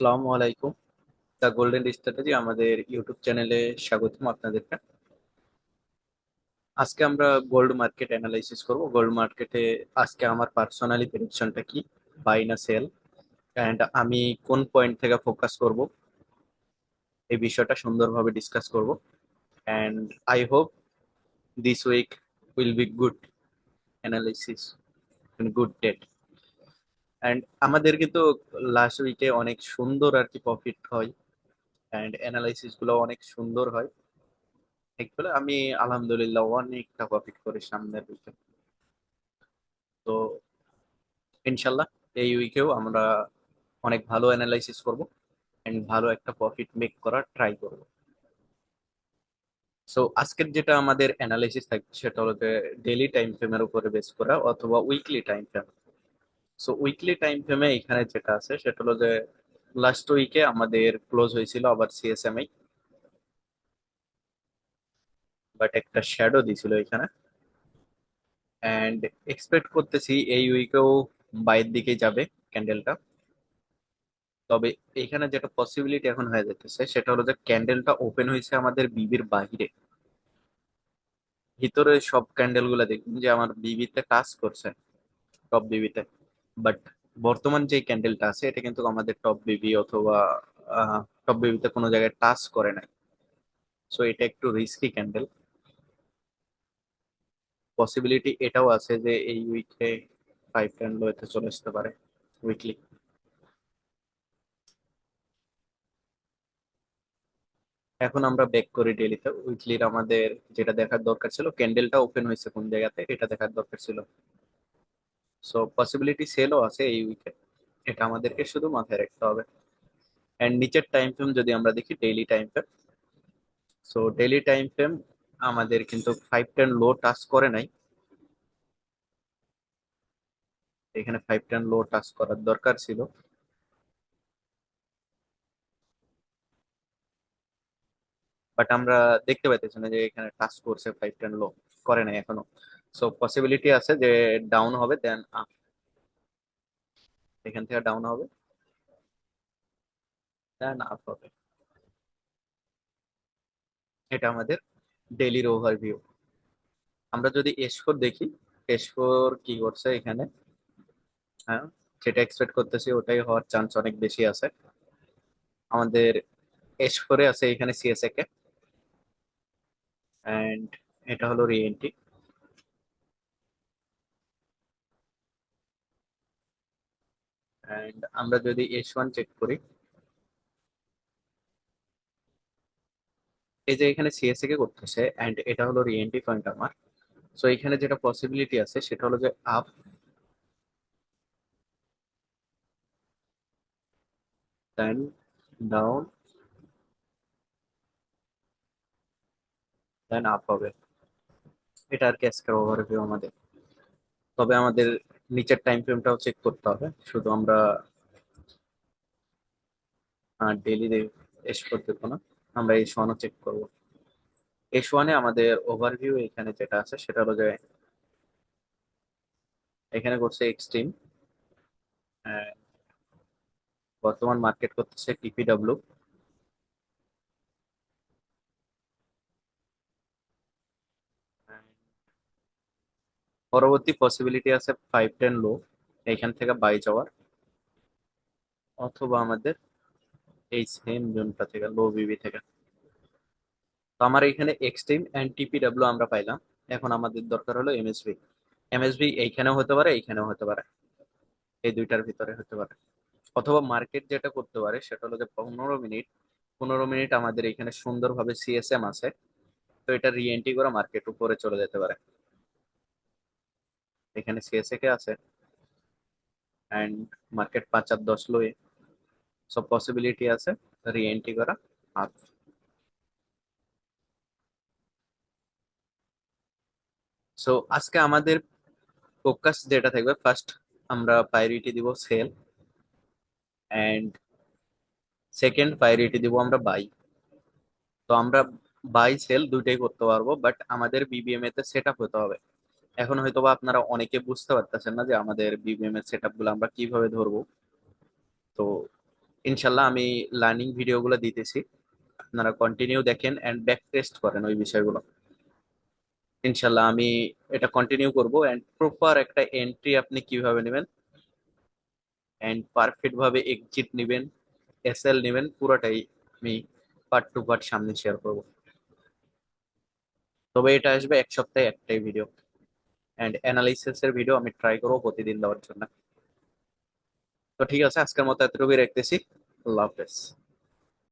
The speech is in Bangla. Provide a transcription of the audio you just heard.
আসসালামু আলাইকুম। দ্য গোল্ডেন স্ট্র্যাটেজি আমাদের ইউটিউব চ্যানেলে স্বাগতম আপনাদেরকে। আজকে আমরা গোল্ড মার্কেট অ্যানালাইসিস করব। গোল্ড মার্কেটে আজকে আমার পার্সোনালি প্রেডিকশনটা কি? বাই না সেল। অ্যান্ড আমি কোন পয়েন্ট থেকে ফোকাস করব? এই বিষয়টা সুন্দরভাবে ডিসকাস করব। And I hope this week will be good analysis, good date. And আমাদের কিন্তু লাস্ট উইকে অনেক সুন্দর আর কি প্রফিট হয়। অ্যান্ড অ্যানালাইসিসগুলো অনেক সুন্দর হয়। এগুলো আমি আলহামদুলিল্লাহ অনেকটা প্রফিট করি সামনের উইকে তো ইনশাল্লাহ এই উইকেও আমরা অনেক ভালো অ্যানালাইসিস করব অ্যান্ড ভালো একটা প্রফিট মেক করার ট্রাই করব। সো আজকের যেটা আমাদের অ্যানালাইসিস থাকবে সেটা হলো ডেলি টাইম ফ্রেমের উপরে বেস করা অথবা weekly time frame so weekly time ফ্রেমে এখানে যেটা আছে, সেটা হলো যে লাস্ট উইকে আমাদের ক্লোজ হয়েছিল আবার সিএসএমআই বাট একটা শ্যাডো দিছিল এখানে। অ্যান্ড এক্সপেক্ট করতেছি এই উইকেও বাইরের দিকে যাবে ক্যান্ডেলটা তবে এখানে যেটা পসিবিলিটি এখন হয়ে যাচ্ছে সেটা হলো যে ক্যান্ডেলটা ওপেন হয়েছে আমাদের বিবির বাহিরে। ভিতরে সব ক্যান্ডেলগুলা দেখবেন যে, আমার বিবিতে টাচ করছে। টপ বিবিতে বাট বর্তমান যে ক্যান্ডেলটা আছে, এটা কিন্তু আমাদের টপ বিবি অথবা টপ বিবিতে কোনো জায়গায় টাচ করে নাই। সো এটা একটু রিস্কি ক্যান্ডেল। পসিবিলিটি এটাও আছে যে এই উইকে ফাইভ টেন লোতে চলে আসতে পারে উইকলি এখন আমরা ব্যাক করি ডেলিতে উইকলির আমাদের যেটা দেখার দরকার ছিল, ক্যান্ডেলটা ওপেন হয়েছে কোন জায়গাতে, এটা দেখার দরকার ছিল। সো পসিবিলিটি সেলও আছে এই উইকে এটা আমাদেরকে শুধু মাথায় রাখতে হবে। অ্যান্ড নিচের টাইম ফ্রেম যদি আমরা দেখি daily time frame so daily time frame আমাদের কিন্তু ফাইভ টেন লো টাচ করে নাই। এখানে ফাইভ টেন লো টাচ করার দরকার ছিল। বাট আমরা দেখতে পাইতেছি না যে এখানে টাচ করছে ফাইভ টেন লো করে নাই এখনও। সো পসিবিলিটি আছে যে ডাউন হবে দেন আপ এখান থেকে ডাউন হবে দেন আপ হবে। এটা আমাদের ডেলির ওভারভিউ আমরা যদি এস ফোর দেখি এস ফোর কি করছে এখানে? হ্যাঁ যেটা এক্সপেক্ট করতেছি ওটাই হওয়ার চান্স অনেক বেশি আছে। আমাদের এস ফোরে আছে এখানে সিএসএ কে অ্যান্ড এটা হলো রিএনটি অ্যান্ড আমরা যদি এস ওয়ান চেক করি, এই যে এখানে সিএসএ কে করতেছে অ্যান্ড এটা হলো রিএনটি পয়েন্ট আমার। সো এখানে যেটা পসিবিলিটি আছে, সেটা হলো যে up then down then up হবে। এটা আর কি আজকের ওভারভিউ আমাদের। তবে আমাদের নিচের টাইম ফ্রেমটাও চেক করতে হবে। শুধু আমরা ডেলি এস করতে না, আমরা এস ওয়ানও চেক করব। এস ওয়ানে আমাদের ওভারভিউ এখানে যেটা আছে, সেটা হলো যে এখানে করছে এক্সট্রিম বর্তমান মার্কেট করতেছে টিপিডাব্লিউ পরবর্তী পসিবিলিটি আছে ফাইভ টেন লো এখান থেকে বাই যাওয়ার। অথবা আমাদের এই সেম জোনটা থেকে লো বিবি থেকে। তো আমার এখানে এক্সট্রিম অ্যান্ড টিপিডাব্লিউ আমরা পাইলাম। এখন আমাদের দরকার হলো এমএসবি এমএসবি এইখানেও হতে পারে, এইখানেও হতে পারে। এই দুইটার ভিতরে হতে পারে। অথবা মার্কেট যেটা করতে পারে, সেটা হলো যে পনেরো মিনিট পনেরো মিনিট আমাদের এখানে সুন্দরভাবে সিএসএম আছে। তো এটা রিএন্ট্রি করে মার্কেট উপরে চলে যেতে পারে। এখানে সিএসএ কে আছে। অ্যান্ড মার্কেট পাঁচ আর দশ লোয়ে সব পসিবিলিটি আছে রিএন্ট্রি করা। আপ সো আজকে আমাদের ফোকাস যেটা থাকবে ফার্স্ট আমরা প্রায়োরিটি দিব সেল অ্যান্ড সেকেন্ড প্রায়োরিটি দিব আমরা বাই তো আমরা বাই সেল দুইটাই করতে পারব বাট আমাদের বিবিএম এতে সেট আপ হতে হবে। এখন হয়তো বা আপনারা অনেকে বুঝতে পারতেছেন না যে আমাদের বিবিএম এর সেটগুলো আমরা কীভাবে ধরবো। তো ইনশাল্লাহ আমি লার্নিং ভিডিওগুলো দিতেছি। আপনারা কন্টিনিউ দেখেন অ্যান্ড ব্যাক টেস্ট করেন ওই বিষয়গুলো। ইনশাল্লাহ আমি এটা কন্টিনিউ করব অ্যান্ড প্রপার একটা এন্ট্রি আপনি কীভাবে নেবেন অ্যান্ড পারফেক্ট ভাবে এক্সিট নেবেন এস এল নেবেন, পুরোটাই আমি পার্ট টু পার্ট সামনে শেয়ার করব। তবে এটা আসবে এক সপ্তাহে একটাই ভিডিও অ্যান্ড অ্যানালিসিসের ভিডিও আমি ট্রাই করব প্রতিদিন দেওয়ার জন্য। তো ঠিক আছে, আজকের মতো এতটুকুই রাখতেছি। আল্লাহ হাফেজ।